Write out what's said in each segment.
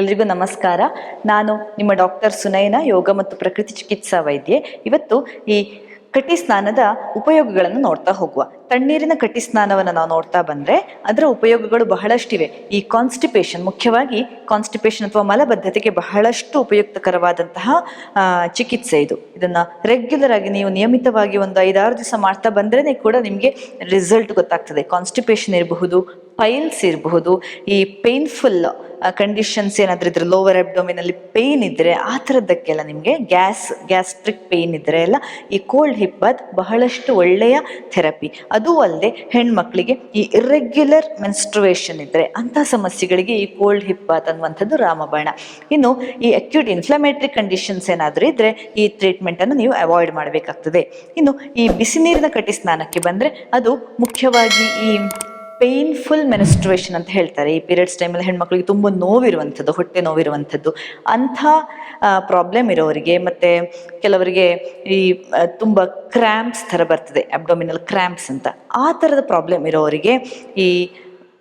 ಎಲ್ರಿಗೂ ನಮಸ್ಕಾರ. ನಾನು ನಿಮ್ಮ ಡಾಕ್ಟರ್ ಸುನಯನ, ಯೋಗ ಮತ್ತು ಪ್ರಕೃತಿ ಚಿಕಿತ್ಸಾ ವೈದ್ಯೆ. ಇವತ್ತು ಈ ಕಟಿ ಸ್ನಾನದ ಉಪಯೋಗಗಳನ್ನು ನೋಡ್ತಾ ಹೋಗುವ. ತಣ್ಣೀರಿನ ಕಟಿ ಸ್ನಾನವನ್ನು ನಾವು ನೋಡ್ತಾ ಬಂದ್ರೆ, ಅದರ ಉಪಯೋಗಗಳು ಬಹಳಷ್ಟಿವೆ. ಈ ಕಾನ್ಸ್ಟಿಪೇಷನ್ ಮುಖ್ಯವಾಗಿ ಕಾನ್ಸ್ಟಿಪೇಷನ್ ಅಥವಾ ಮಲಬದ್ಧತೆಗೆ ಬಹಳಷ್ಟು ಉಪಯುಕ್ತಕರವಾದಂತಹ ಚಿಕಿತ್ಸೆ ಇದು. ಇದನ್ನ ರೆಗ್ಯುಲರ್ ಆಗಿ ನೀವು ನಿಯಮಿತವಾಗಿ ಒಂದು ಐದಾರು ದಿವಸ ಮಾಡ್ತಾ ಬಂದ್ರೇನೆ ಕೂಡ ನಿಮಗೆ ರಿಸಲ್ಟ್ ಗೊತ್ತಾಗ್ತದೆ. ಕಾನ್ಸ್ಟಿಪೇಷನ್ ಇರಬಹುದು ಪೈಲ್ಸ್ ಇರಬಹುದು, ಈ ಪೇನ್ಫುಲ್ ಕಂಡೀಷನ್ಸ್ ಏನಾದರೂ ಇದ್ರೆ ಲೋವರ್ ಅಬ್ಡೋಮಿನಲ್ಲಿ ಪೇನ್ ಇದ್ದರೆ ಆ ಥರದ್ದಕ್ಕೆಲ್ಲ ನಿಮಗೆ ಗ್ಯಾಸ್ ಗ್ಯಾಸ್ಟ್ರಿಕ್ ಪೇನ್ ಇದ್ದರೆ ಎಲ್ಲ ಈ ಕೋಲ್ಡ್ ಹಿಪ್ ಬಹಳಷ್ಟು ಒಳ್ಳೆಯ ಥೆರಪಿ ಅದೂ ಅಲ್ಲದೆ ಹೆಣ್ಮಕ್ಳಿಗೆ ಈ ಇರ್ರೆಗ್ಯುಲರ್ ಮೆನ್ಸ್ಟ್ರುವೇಷನ್ ಇದ್ದರೆ ಅಂಥ ಸಮಸ್ಯೆಗಳಿಗೆ ಈ ಕೋಲ್ಡ್ ಹಿಪ್ ಬಾತ್ ಅನ್ನುವಂಥದ್ದು ರಾಮಬಾಣ. ಇನ್ನು ಈ ಅಕ್ಯೂಟ್ ಇನ್ಫ್ಲಮೇಟ್ರಿ ಕಂಡೀಷನ್ಸ್ ಏನಾದರೂ ಇದ್ರೆ ಈ ಟ್ರೀಟ್ಮೆಂಟನ್ನು ನೀವು ಅವಾಯ್ಡ್ ಮಾಡಬೇಕಾಗ್ತದೆ. ಇನ್ನು ಈ ಬಿಸಿ ನೀರಿನ ಕಟಿ ಸ್ನಾನಕ್ಕೆ ಬಂದರೆ ಅದು ಮುಖ್ಯವಾಗಿ ಈ ಪೇನ್ಫುಲ್ ಮೆನಿಸ್ಟ್ರೇಷನ್ ಅಂತ ಹೇಳ್ತಾರೆ. ಈ ಪೀರಿಯಡ್ಸ್ ಟೈಮಲ್ಲಿ ಹೆಣ್ಮಕ್ಳಿಗೆ ತುಂಬ ನೋವಿರುವಂಥದ್ದು, ಹೊಟ್ಟೆ ನೋವಿರುವಂಥದ್ದು. ಅಂಥ ಪ್ರಾಬ್ಲಮ್ ಇರೋರಿಗೆ ಮತ್ತು ಕೆಲವರಿಗೆ ಈ ತುಂಬ ಕ್ರ್ಯಾಂಪ್ಸ್ ಥರ ಬರ್ತದೆ ಅಬ್ಡೊಮಿನಲ್ ಕ್ರ್ಯಾಂಪ್ಸ್ ಅಂತ. ಆ ಥರದ ಪ್ರಾಬ್ಲಮ್ ಇರೋರಿಗೆ ಈ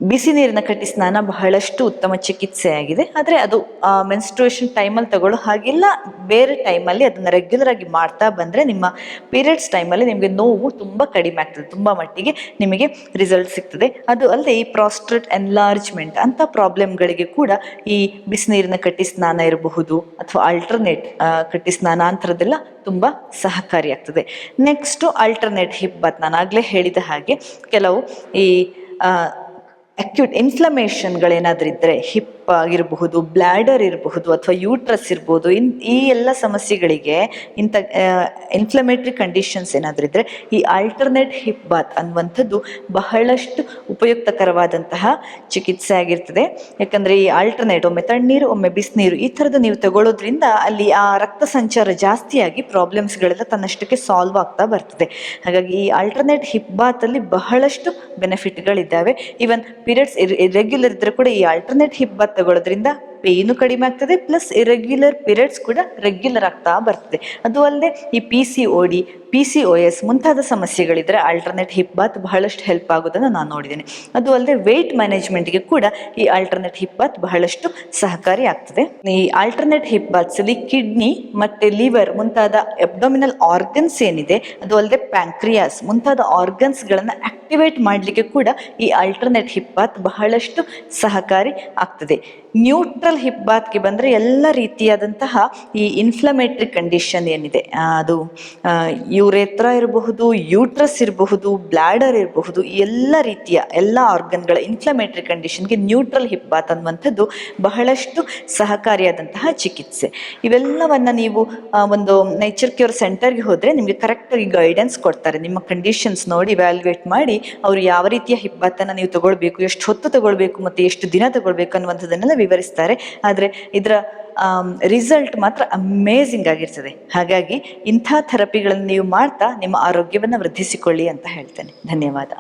ಬಿಸಿ ನೀರಿನ ಕಟ್ಟಿ ಸ್ನಾನ ಬಹಳಷ್ಟು ಉತ್ತಮ ಚಿಕಿತ್ಸೆ ಆಗಿದೆ. ಆದರೆ ಅದು ಮೆನ್ಸ್ಟ್ರುಯೇಷನ್ ಟೈಮಲ್ಲಿ ತಗೊಳ್ಳೋ ಹಾಗಿಲ್ಲ. ಬೇರೆ ಟೈಮಲ್ಲಿ ಅದನ್ನು ರೆಗ್ಯುಲರ್ ಆಗಿ ಮಾಡ್ತಾ ಬಂದರೆ ನಿಮ್ಮ ಪೀರಿಯಡ್ಸ್ ಟೈಮಲ್ಲಿ ನಿಮಗೆ ನೋವು ತುಂಬ ಕಡಿಮೆ ಆಗ್ತದೆ. ತುಂಬ ಮಟ್ಟಿಗೆ ನಿಮಗೆ ರಿಸಲ್ಟ್ ಸಿಗ್ತದೆ. ಅದು ಅಲ್ಲದೆ ಈ ಪ್ರಾಸ್ಟ್ರೇಟ್ ಎನ್ಲಾರ್ಜ್ಮೆಂಟ್ ಅಂಥ ಪ್ರಾಬ್ಲಮ್ಗಳಿಗೆ ಕೂಡ ಈ ಬಿಸಿನೀರಿನ ಕಟ್ಟಿ ಸ್ನಾನ ಇರಬಹುದು ಅಥವಾ ಆಲ್ಟರ್ನೇಟ್ ಕಟ್ಟಿ ಸ್ನಾನ ಅಂಥದ್ದೆಲ್ಲ ತುಂಬ ಸಹಕಾರಿಯಾಗ್ತದೆ ನೆಕ್ಸ್ಟು ಆಲ್ಟರ್ನೇಟ್ ಹಿಪ್ ಬತ್ ನಾನು ಆಗಲೇ ಹೇಳಿದ ಹಾಗೆ ಕೆಲವು ಈ ಅಕ್ಯೂಟ್ ಇನ್ಫ್ಲಮೇಷನ್ಗಳೇನಾದರೂ ಇದ್ದರೆ ಹಿಪ್ ಆಗಿರಬಹುದು, ಬ್ಲ್ಯಾಡರ್ ಇರಬಹುದು ಅಥವಾ ಯೂಟ್ರಸ್ ಇರ್ಬೋದು, ಇನ್ ಈ ಎಲ್ಲ ಸಮಸ್ಯೆಗಳಿಗೆ ಇಂಥ ಇನ್ಫ್ಲಮೇಟ್ರಿ ಕಂಡೀಷನ್ಸ್ ಏನಾದರೂ ಇದ್ದರೆ ಈ ಆಲ್ಟರ್ನೇಟ್ ಹಿಪ್ ಬಾತ್ ಅನ್ನುವಂಥದ್ದು ಬಹಳಷ್ಟು ಉಪಯುಕ್ತಕರವಾದಂತಹ ಚಿಕಿತ್ಸೆ ಆಗಿರ್ತದೆ. ಯಾಕಂದರೆ ಈ ಆಲ್ಟರ್ನೇಟ್ ಒಮ್ಮೆ ತಣ್ಣೀರು, ಒಮ್ಮೆ ಬಿಸಿನೀರು ಈ ಥರದ್ದು ನೀವು ತಗೊಳ್ಳೋದ್ರಿಂದ ಅಲ್ಲಿ ಆ ರಕ್ತ ಸಂಚಾರ ಜಾಸ್ತಿಯಾಗಿ ಪ್ರಾಬ್ಲಮ್ಸ್ಗಳೆಲ್ಲ ತನ್ನಷ್ಟಕ್ಕೆ ಸಾಲ್ವ್ ಆಗ್ತಾ ಬರ್ತದೆ. ಹಾಗಾಗಿ ಈ ಆಲ್ಟರ್ನೇಟ್ ಹಿಪ್ ಬಾತಲ್ಲಿ ಬಹಳಷ್ಟು ಬೆನಿಫಿಟ್ಗಳಿದ್ದಾವೆ ಈವನ್ ಪೀರಿಯಡ್ಸ್ ಇರೆಗ್ಯುಲರ್ ಇದ್ದರೆ ಕೂಡ ಈ ಆಲ್ಟರ್ನೇಟ್ ಹಿಪ್ ಬಾತ್ ತಗೊಳ್ಳೋದ್ರಿಂದ ಪೇಯ್ನು ಕಡಿಮೆ ಆಗ್ತದೆ ಪ್ಲಸ್ ಇರೆಗ್ಯುಲರ್ ಪೀರಿಯಡ್ಸ್ ಕೂಡ ರೆಗ್ಯುಲರ್ ಆಗ್ತಾ ಬರ್ತದೆ. ಅದು ಅಲ್ಲದೆ ಈ P C O D P C O S ಮುಂತಾದ ಸಮಸ್ಯೆಗಳಿದ್ರೆ ಆಲ್ಟರ್ನೇಟ್ ಹಿಪ್ ಬಾತ್ ಬಹಳಷ್ಟು ಹೆಲ್ಪ್ ಆಗೋದನ್ನು ನಾನು ನೋಡಿದ್ದೇನೆ. ಅದು ಅಲ್ಲದೆ ವೆಯ್ಟ್ ಮ್ಯಾನೇಜ್ಮೆಂಟ್ಗೆ ಕೂಡ ಈ ಆಲ್ಟರ್ನೇಟ್ ಹಿಪ್ ಬಾತ್ ಬಹಳಷ್ಟು ಸಹಕಾರಿ ಆಗ್ತದೆ. ಈ ಆಲ್ಟರ್ನೇಟ್ ಹಿಪ್ ಬಾತ್ಸ್ ಅಲ್ಲಿ ಕಿಡ್ನಿ ಮತ್ತೆ ಲಿವರ್ ಮುಂತಾದ ಎಬ್ಡೊಮಿನಲ್ ಆರ್ಗನ್ಸ್ ಏನಿದೆ, ಅದು ಅಲ್ಲದೆ ಪ್ಯಾಂಕ್ರಿಯಾಸ್ ಮುಂತಾದ ಆರ್ಗನ್ಸ್ಗಳನ್ನು ಆಕ್ಟಿವೇಟ್ ಮಾಡಲಿಕ್ಕೆ ಕೂಡ ಈ ಆಲ್ಟರ್ನೇಟ್ ಹಿಪ್ ಬಾತ್ ಬಹಳಷ್ಟು ಸಹಕಾರಿ ಆಗ್ತದೆ. ನ್ಯೂಟ್ರಲ್ ಹಿಪ್ ಬಾತ್ಗೆ ಬಂದರೆ ಎಲ್ಲ ರೀತಿಯಾದಂತಹ ಈ ಇನ್ಫ್ಲಮೇಟ್ರಿ ಕಂಡೀಷನ್ ಏನಿದೆ ಅದು ಯೂರೇತ್ರ ಇರಬಹುದು ಯೂಟ್ರಸ್ ಇರಬಹುದು ಬ್ಲ್ಯಾಡರ್ ಇರಬಹುದು ಎಲ್ಲ ರೀತಿಯ ಎಲ್ಲ ಆರ್ಗನ್ಗಳ ಇನ್ಫ್ಲಮೇಟ್ರಿ ಕಂಡೀಷನ್ಗೆ ನ್ಯೂಟ್ರಲ್ ಹಿಪ್ ಬಾತ್ ಅನ್ನುವಂಥದ್ದು ಬಹಳಷ್ಟು ಸಹಕಾರಿಯಾದಂತಹ ಚಿಕಿತ್ಸೆ. ಇವೆಲ್ಲವನ್ನು ನೀವು ಒಂದು ನೇಚರ್ ಕ್ಯೂರ್ ಸೆಂಟರ್ಗೆ ಹೋದರೆ ನಿಮಗೆ ಕರೆಕ್ಟಾಗಿ ಗೈಡೆನ್ಸ್ ಕೊಡ್ತಾರೆ. ನಿಮ್ಮ ಕಂಡೀಷನ್ಸ್ ನೋಡಿ ವ್ಯಾಲ್ಯುವೇಟ್ ಮಾಡಿ ಅವರು ಯಾವ ರೀತಿಯ ಹಿಬ್ಬಾತನ್ನು ನೀವು ತಗೊಳ್ಬೇಕು, ಎಷ್ಟು ಹೊತ್ತು ತಗೊಳ್ಬೇಕು ಮತ್ತು ಎಷ್ಟು ದಿನ ತಗೊಳ್ಬೇಕು ಅನ್ನುವಂಥದ್ದನ್ನೆಲ್ಲ ವಿವರಿಸ್ತಾರೆ. ಆದರೆ ಇದರ ರಿಸಲ್ಟ್ ಮಾತ್ರ ಅಮೇಝಿಂಗ್ ಆಗಿರ್ತದೆ. ಹಾಗಾಗಿ ಇಂಥ ಥೆರಪಿಗಳನ್ನು ನೀವು ಮಾಡ್ತಾ ನಿಮ್ಮ ಆರೋಗ್ಯವನ್ನು ವೃದ್ಧಿಸಿಕೊಳ್ಳಿ ಅಂತ ಹೇಳ್ತೇನೆ. ಧನ್ಯವಾದ.